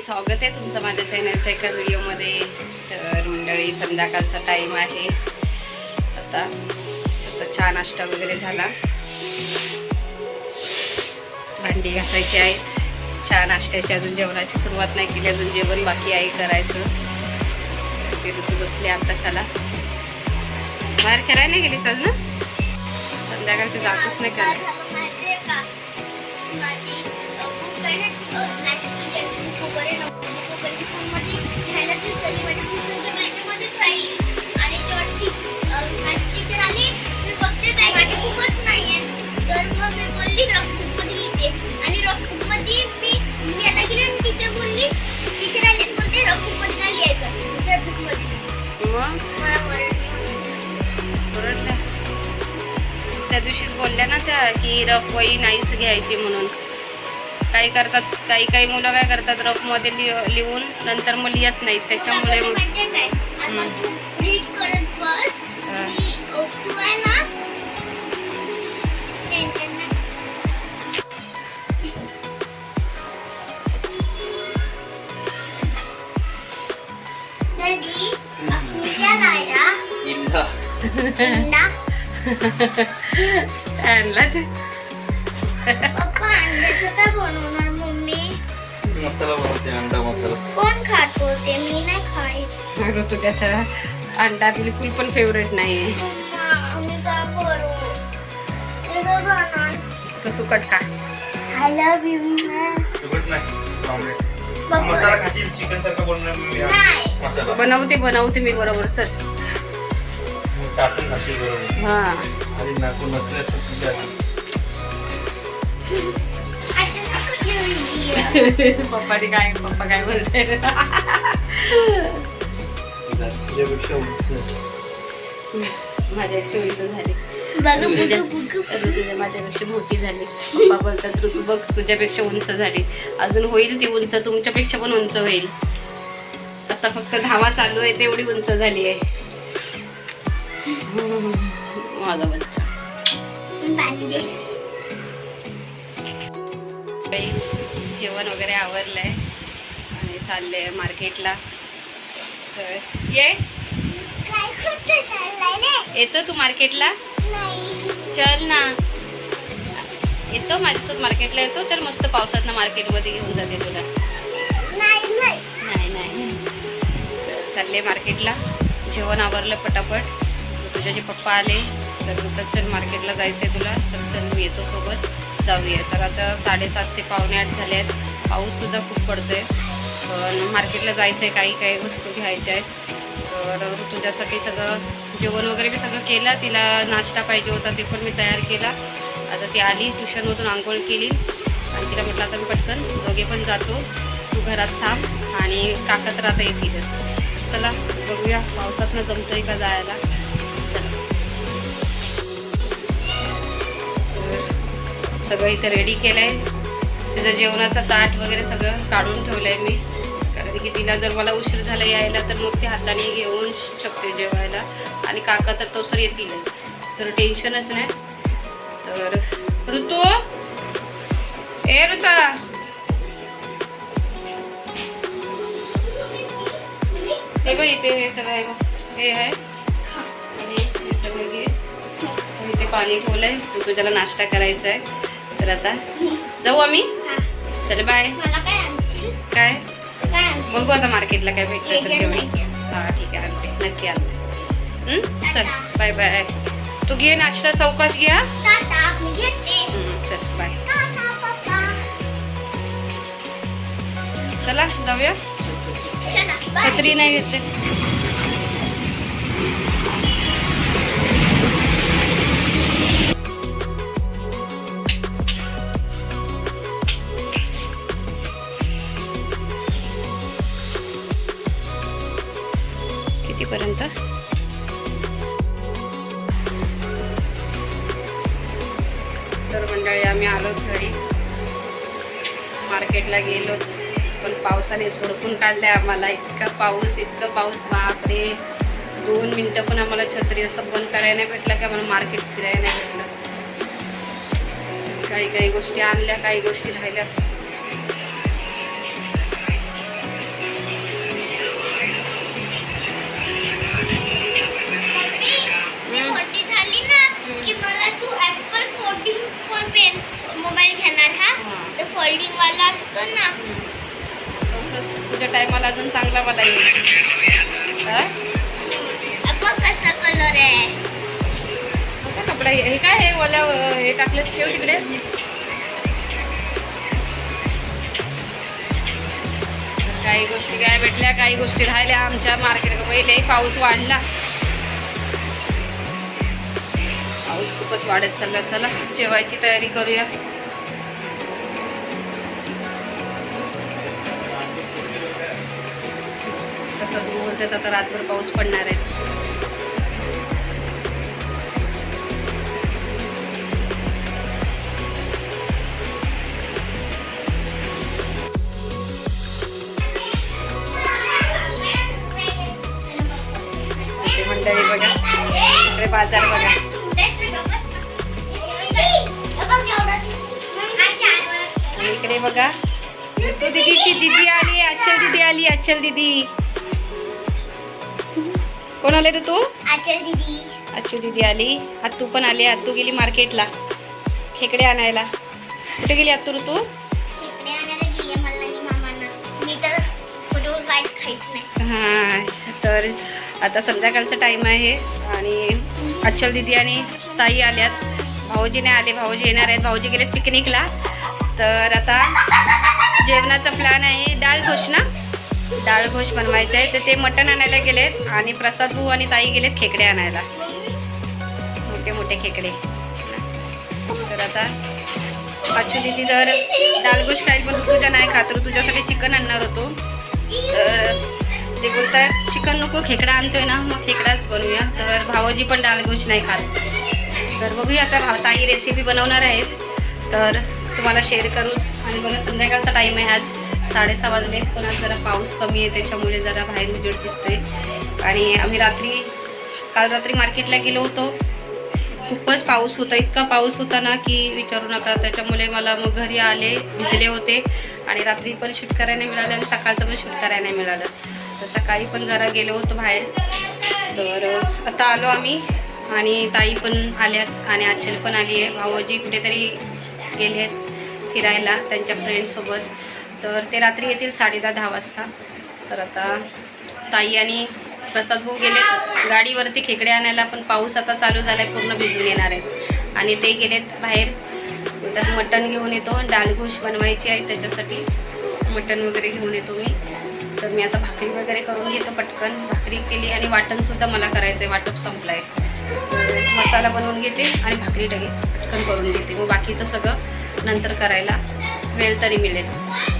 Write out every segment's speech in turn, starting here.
स्वागत आहे तुमचं माझ्या चॅनलच्या एका व्हिडिओमध्ये तर मंडळी संध्याकाळचा टाईम आहे. आता आता चहा नाश्ता वगैरे झाला. भांडी घासायची आहेत. चहा नाश्त्याची अजून जेवणाची सुरुवात नाही केली. अजून जेवण बाकी आहे करायचं. ते ऋतू बसले अभ्यासाला. बाहेर खेळायला नाही गेलीस आज ना? जातच नाही का? त्या दिवशीच बोलल्या ना त्या की रफ वही नाहीच घ्यायची म्हणून. काही करतात काही काही मुलं काय करतात रफमध्ये लि लिहून नंतर मग लिहत नाहीत. त्याच्यामुळे अंडा आणला ते पप्पा अंड्याचं काय बनवणार मम्मी मसाला बनवते अंडा मसाला कोण खातो ते मी नाही खाईत ऋतू त्याचा अंडा बिलकुल पण फेवरेट नाही मी काय करू ते बघ ना तो सुकट का आय लव्ह यू सगळंच नाही ऑमलेट पप्पा मसाला खाशील चिकन सारखं बनवणार मी नाही मसाला बनवते बनवते मी बरोबर चल खाशील बरोबर. हा. आणि तर तुझ्या. पप्पाने काय पप्पा काय बोलते तुझ्यापेक्षा उंच. माझ्यापेक्षा उंच झाली. बघ बुगु बुगु ऋतुजा माझ्यापेक्षा मोठी झाली. पप्पा बोलतात ऋतू बघ तुझ्यापेक्षा उंच झाली. अजून होईल ती उंच तुमच्यापेक्षा पण उंच होईल. आता फक्त धावा चालू आहे तेवढी उंच झाली आहे. माझा बच्चा. जेवण वगैरे आवरलंय आणि चाललंय मार्केटला. तर ये. येतो तू मार्केटला? चल ना. येतो माझ्यासोबत मार्केटला येतो. चल मस्त पावसात ना मार्केटमध्ये घेऊन जाते तुला. नाही नाही. चालले मार्केटला. जेवण आवरलं पटापट. तुझ्याचे पप्पा आले तर म्हणतात चल मार्केटला जायचं आहे तुला. तर चल मी येतो सोबत. जाऊया. तर आता साडेसात ते पावणे आठ झाले आहेत. पाऊससुद्धा खूप पडतो आहे पण मार्केटला जायचं आहे काही काही वस्तू घ्यायच्या आहेत. तर तुझ्यासाठी सगळं जेवण वगैरे मी सगळं केलं. तिला नाश्ता पाहिजे होता ते पण मी तयार केला. आता ती आली ट्युशनमधून आंघोळ केली. आणि तिला म्हटलं आता मी पटकन दोघे पण जातो. तू घरात थांब आणि काका तर आता येतीलच चला बघूया. पावसातनं जमतोय का जायला? सगळं इथं रेडी केलं आहे तिचं जेवणाचं ताट वगैरे सगळं काढून ठेवलं आहे मी. कारण की तिला जर मला उशीर झाला यायला तर मग ते हाताने घेऊन शकते जेवायला. आणि काका तर तो सर येतीलच. तर टेन्शनच नाही. तर ऋतू! ए ऋता! हे बघ इथे हे सगळं आहे हे आहे. आणि हे सगळं घे. इथे पाणी ठेवलं आहे तुझ्याला नाश्ता करायचा आहे तर आता जाऊ आम्ही. चल बाय काय बघू आता मार्केटला काय भेटलं तर घे. हा ठीक आहे आणते. नक्की आणते? चल बाय बाय तू घे नाश्ता चौकात घ्या चल बाय चला जाऊया. छत्री नाही घेतली. काढलं आहे आम्हाला. इतका पाऊस इतकं पाऊस बापरे. दोन मिनटं पण आम्हाला छत्री असं बंद करायला नाही भेटलं की? आम्हाला मार्केट फिरायला नाही भेटलं. काही काही गोष्टी आणल्या काही गोष्टी राहिल्या. मोबाईल घेणार हा? तर फोल्डिंग वाला असतो ना तुझ्या टायमाला अजून चांगला मला येईल. कसा कलर आहे? कपडा हे काय हे ओल्या हे टाकलेस ठेव तिकडे. काही गोष्टी काय भेटल्या काही गोष्टी राहिल्या आमच्या मार्केट पहिले पाऊस वाढला. पाऊस खूपच वाढत चालला. चला जेवायची तयारी करूया. तसं आता रातभर पाऊस पडणार आहे. मंडळी बघा इकडे बाजार बघा. इकडे बघा तू दीदीची दीदी आली अच्छल दीदी आली अच्छल दीदी. कोण आले रे तू? आचल दीदी. अच्छू दीदी आली. आत्तू पण आली. आत्तू गेली मार्केटला. खेकडे आणायला. कुठे गेली आत्तू ऋतू हां तर आता संध्याकाळचा टाईम आहे आणि अच्छल दीदी आणि ताई आल्यात. भाऊजी नाही आले. भाऊजी येणार आहेत. भाऊजी गेलेत पिकनिकला तर आता जेवणाचा प्लॅन आहे. डाळ घोष ना? डाळ घोष बनवायचं आहे. तर ते मटण आणायला गेलेत आणि प्रसाद भाऊ आणि ताई गेलेत खेकडे आणायला. मोठे मोठे खेकडे. तर आता पाचू दिदी तर डाळ घोष पण तुझ्या नाही खात तर तुझ्यासाठी चिकन आणणार होतो. तर ते बोलतात चिकन नको खेकडा आणतोय ना मग खेकडाच बनवूया. तर भावाजी पण डाळ नाही खात. तर बघूया आता भाव ताई रेसिपी बनवणार आहेत. तर तुम्हाला शेअर करूच. आणि बघा संध्याकाळचा टाईम आहे आज. साडेसहा वाजले पण आज जरा पाऊस कमी आहे त्याच्यामुळे जरा बाहेर उजेड दिसतोय. आणि आम्ही रात्री काल रात्री मार्केटला गेलो होतो. खूपच पाऊस होता इतका पाऊस होता ना की विचारू नका. त्याच्यामुळे मला मग घरी आले भिजले होते. आणि रात्री पण शूट करायला नाही मिळालं आणि सकाळचं पण शूट करायला नाही मिळालं. तर सकाळी पण जरा गेलो होतो बाहेर. तर आता आलो आम्ही. आणि ताई पण आल्यात आणि आचल पण आली आहे भाऊजी कुठेतरी गेले आहेत फिरायला त्यांच्या फ्रेंडसोबत तर ते रात्री येतील साडेदहा दहा वाजता. तर आता ताई आणि प्रसाद भाऊ गेले गाडीवरती खेकडे आणायला पण पाऊस आता चालू झालाय पूर्ण भिजून येणार आहे. आणि ते गेलेच बाहेर. तर मटण घेऊन येतो. डाळघोष बनवायची आहे त्याच्यासाठी. मटण वगैरे घेऊन येतो मी. तर मी आता भाकरी वगैरे करून घेतो पटकन. भाकरी केली आणि वाटणसुद्धा मला करायचं आहे वाटप संपलं आहे मसाला बनवून घेते आणि भाकरी टाकी पटकन करून घेते. मग बाकीचं सगळं नंतर करायला. वेळ तरी मिळेल.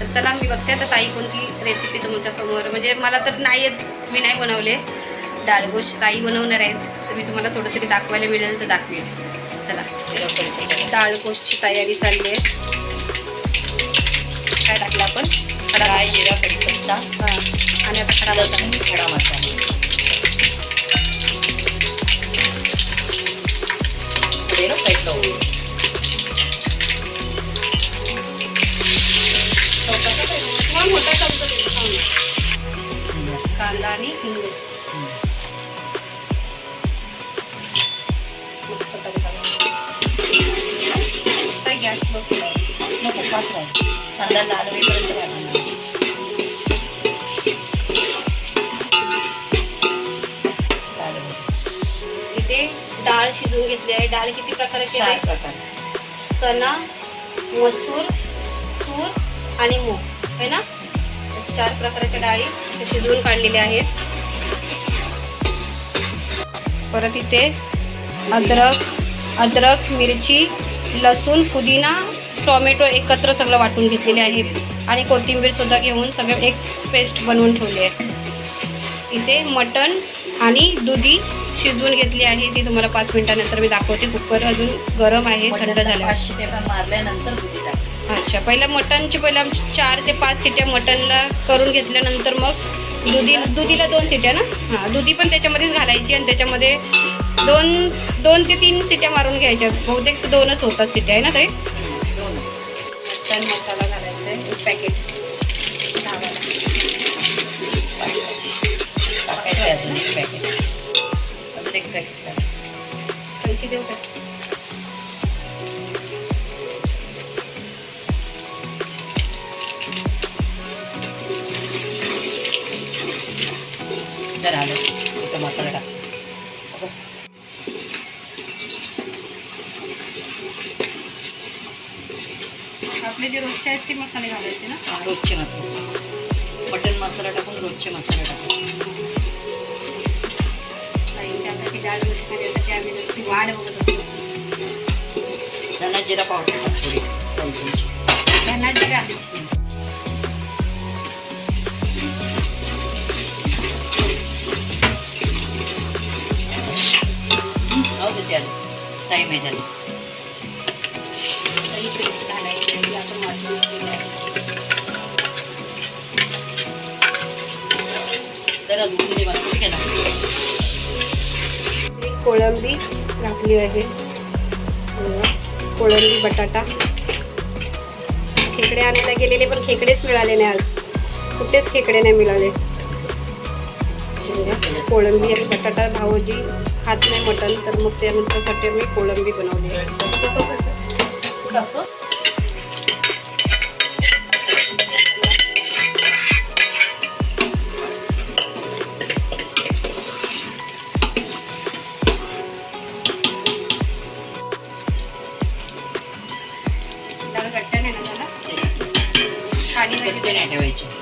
तर चला मी बघते आता ताई कोणती रेसिपी तुमच्यासमोर म्हणजे मला तर नाही येत मी नाही बनवले. डाळगोश ताई बनवणार आहेत. तर मी तुम्हाला थोडं तरी दाखवायला मिळेल तर दाखवेल. चला. डाळगोशची तयारी चालली आहे. काय टाकलं आपण? खडा जिरा कढीपत्ता हां. आणि आता खडा मसाला. खडा मसाला. पुढे ना साईडला मग मोठा चमचा. कांदा आणि हिंग मस्त. काय गॅस नको पाच राहील कांदा लाल होईपर्यंत भाजून घे. लाल होईल. इथे डाळ शिजवून घेतली आहे डाळ किती प्रकारची आहे प्रकार चना मसूर आणि मूग. आहे ना? चार प्रकारच्या डाळी अशा शिजवून काढलेल्या आहेत. परत इथे अद्रक अद्रक मिरची लसूण पुदिना टोमॅटो एकत्र सगळं वाटून घेतलेले आहे आणि कोथिंबीरसुद्धा घेऊन सगळं एक पेस्ट बनवून ठेवली आहे. इथे मटण आणि दुधी शिजवून घेतली आहे. ती तुम्हाला पाच मिनिटानंतर मी दाखवते. कुकर अजून गरम आहे. थंड झालं मारल्यानंतर दुधी अच्छा पहिलं मटनचे पहिलं आमची चार ते पाच सिट्या मटनला करून घेतल्यानंतर मग दुधी दुधीला दोन सिट्या ना? हां दुधी पण त्याच्यामध्येच घालायची आणि त्याच्यामध्ये दोन दोन ते तीन सिट्या मारून घ्यायच्या. बहुतेक दोनच होतात सिट्या आहे ना ते दोन मसाला घालायचा आहे एक पॅकेट पॅकेट पॅकेट पैसे देऊ का? जर आलं इथं मसाला टाक. आपले जे रोजचे आहेत ते मसाले घालायचे ना? हा, रोजचे मसाले. मटन मसाला टाकून रोजचे मसाले टाकून. डाळ करण्यासाठी आम्ही नुसती वाढ बघत असतो. धना जिरा पावडर. त्यांना जिरा जाऊ दे ते आधी टाईम आहे त्याला पेस्ट घालायची आपण वाटून कोळंबी घातली आहे. कोळंबी बटाटा. खेकडे आणायला गेलेले पण खेकडेच मिळाले नाही आज. कुठेच खेकडे नाही मिळाले. कोळंबी आणि बटाटा भाऊजी. खात नाही मटण तर मग त्यानंतरसाठी मी कोळंबी बनवली. आहे नाही ठेवायचे.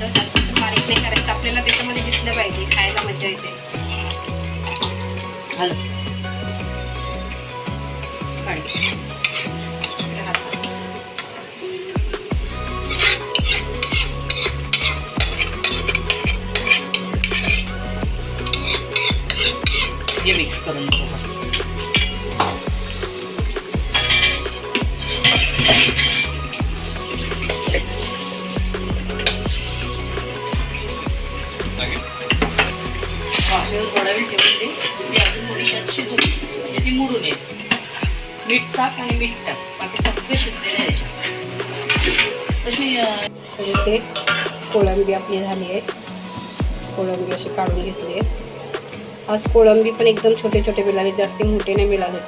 काप ठेवायचं जास्त बारीक नाही करायचं. आपल्याला त्याच्यामध्ये दिसलं पाहिजे. खायला मजा येते. हॅलो. मीठ टाक आणि मीठ टाक बाकी सगळे शिजलेले आहे तशी इथे कोळंबी आपली झाली आहे. कोळंबी अशी काढून घेतली आहे. आज कोळंबी पण एकदम छोटे छोटे मिळाले जास्त मोठे नाही मिळाले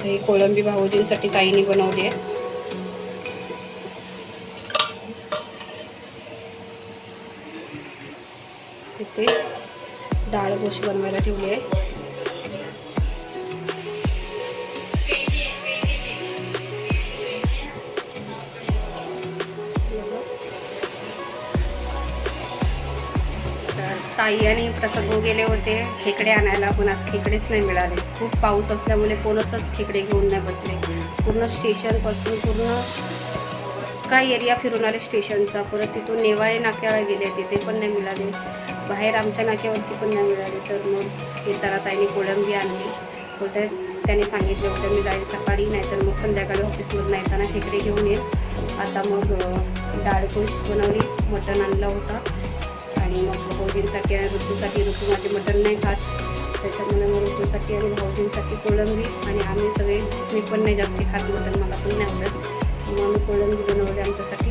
तर ही कोळंबी भाऊजींसाठी ताईने बनवली आहे. तिथे डाळ गोशी बनवायला ठेवली आहे. ताई आणि प्रसाद गेले होते खेकडे आणायला. पण आज खेकडेच नाही मिळाले. खूप पाऊस असल्यामुळे कोणतच खेकडे घेऊन नाही बसले. पूर्ण स्टेशनपासून पूर्ण का एरिया फिरून आले स्टेशनचा परत तिथून नेवाळे नाक्याला गेले. तिथे पण नाही मिळाले. बाहेर आमच्या नाक्यावरती पण नाही मिळाले. तर मग येताना ताईने कोळंबी आणली. बोलते त्याने सांगितलं होतं मी जाईल सकाळी नाही तर मग संध्याकाळी ऑफिसमधून येताना खेकडे घेऊन येईल आता मग डाळकोश बनवली मटण आणलं होतं. आणि मग भाऊजींसाठी आणि ऋतूसाठी ऋतू माझे मटण नाही खात. त्याच्यामुळे मग ऋतूसाठी आणि भाऊजींसाठी कोळंबी आणि आम्ही सगळे मी पण नाही जास्त खात मटण मला पण नाही आवडत. मग आम्ही कोळंबी बनवली आमच्यासाठी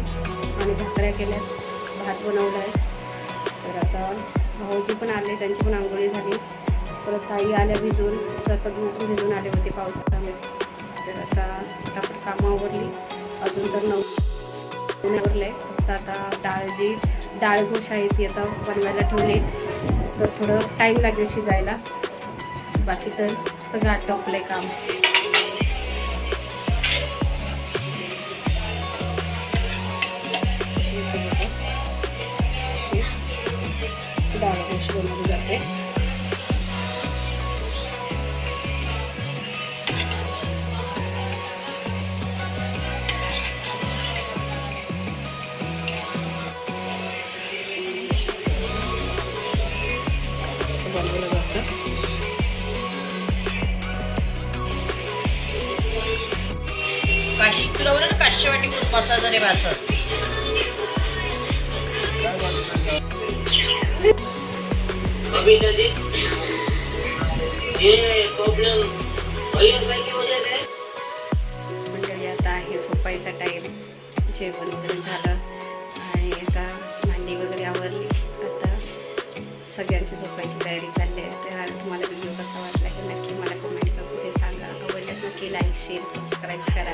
आणि भाकऱ्या केल्या. भात बनवला आहे. तर आता भाऊजी पण आले त्यांची पण आंघोळी झाली. परत ताई आल्या भिजून तसं दूध भिजून आले होते पावसामध्ये तर आता फटाफट कामं आवरली. अजून तर नऊ आवरलंय फक्त आता डाळ जी डाळ घोष आहे ती आता बनवायला ठेवली. तर थोडं टाईम लागेल शिजायला. बाकी तर सगळं आटोपलंय काम. असं म्हणजे जी ये मंडळी आता आहे झोपायचा टाईम जेवण वगैरे झालं. आणि आता भांडी वगैरे आवरली. आता सगळ्यांची झोपायची तयारी चालली आहे. तर तुम्हाला व्हिडिओ कसा वाटला हे नक्की मला कमेंट करून ते सांगा. आवडल्यास नक्की लाईक शेअर सबस्क्राईब करा.